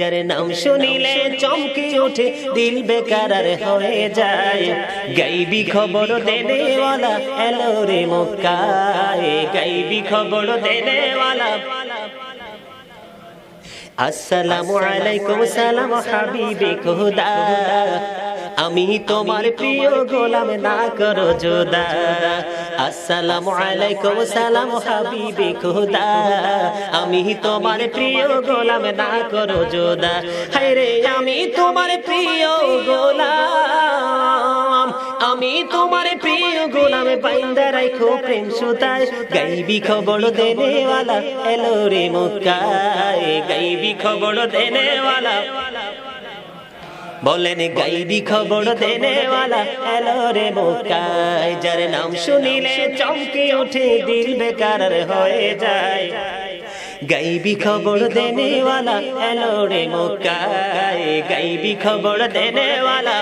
যার নাম শুনিলে চমকে ওঠে, দিল বেকার হয়ে যায়। গাইবি খবর এলো রে গাইবি খবর আসসালামু আলাইকুম, সালাম হাবিবে আমি তোমার প্রিয় গোলাম না করো জোদা। আসসালামু আলাইকুম, সালাম হাবিবে খুদা। আমি তোমার প্রিয় গোলাম না করো জোদা। হায়রে, আমি তোমার প্রিয় গোলাম। আমি তোমার প্রিয় গোলাম বাইন্দা রাখো প্রেম সুতায়। গাইবি খবর দেনেওয়ালা এলো রে মক্কায়। গাইবি খবর দেনেওয়ালা বলেন গাইবি খবর দেনেওয়ালা এলো রে মক্কায় যার নাম শুনিলে চমকে ওঠে দিল বেকার হয়ে যায়। গাইবি খবর দেনেওয়ালা এলো রে মক্কায় গাইবি খবর দেনেওয়ালা।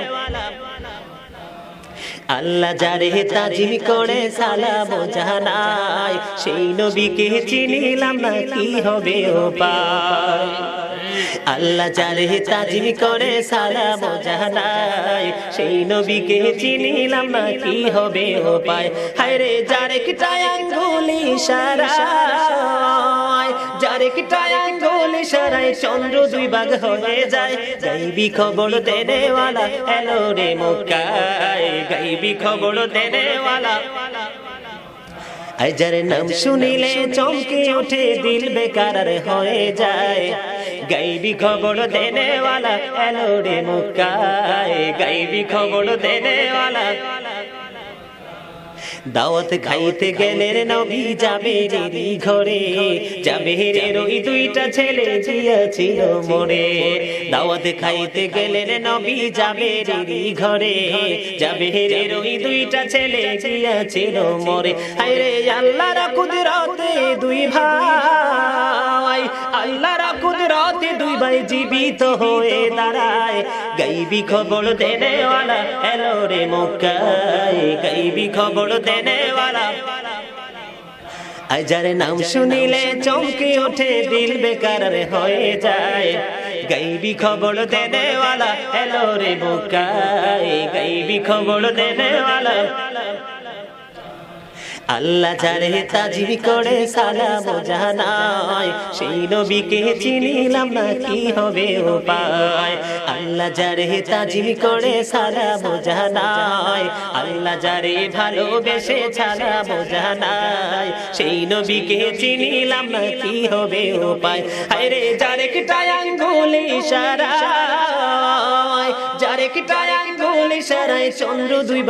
আল্লাহ যারে তাজিম করে সালাম জানাই সেই নবীকে চিনিলাম না কি হবে ও পায় আল্লাহ যারে তাজিম করে সালাম জানাই সেই নবীকে চিনিলাম না কি হবে ও পায়। হায়রে যারে কিটায় আঙ্গুলি সারায় যারে কিটায় আঙ্গুলি সারায় চন্দ্র দুই ভাগ হয়ে যায়। গাইবি খবর দেনেওয়ালা এলো রে মক্কায়। গাইবি খবর দেনেওয়ালা। যার নাম শুনিলে চমকে ওঠে দিল বেকার হয়ে যায়। গাইবি খবর দেনেওয়ালা, এলো রে গাইবি খবর দেনেওয়ালা। দাওয়াত খাইতে গেলে নবী যাবে রে ঘরে। যাবে রে ওই দুইটা ছেলে ছিল মোরে। দাওয়াত খাইতে গেলে নবী যাবে রে ঘরে। যাবে রে ওই দুইটা ছেলে ছিল মোরে। আরে আল্লাহর কুদরতে দুই ভাই। আল্লাহর কুদরতে দুই ভাই জীবিত হয়ে দাঁড়ায়। গাইবি খবর দেনেওয়ালা, এলো রে মক্কায়। গাইবি খবর দেনেওয়ালা। যার নাম শুনিলে চমকে ওঠে দিল বেকার হয়ে যায়। গাইবি খবর দেনেওয়ালা, এলো রে মক্কায়। গাইবি খবর দেনেওয়ালা। আল্লাহ যারে তাজিবি করে সালাম জানায় সেই নবীকে চিনিলাম না কি হবে উপায় আল্লাহ যারে তাজিবি করে সালাম জানায়। আল্লাহ যারে ভালোবেসে সালাম জানায়। সেই নবীকে চিনিলাম না কি হবে উপায় আরে যারে কিটায় আঙ্গুলি সারায় যারে কিটায় আঙ্গুলি সারায় চন্দ্র দুই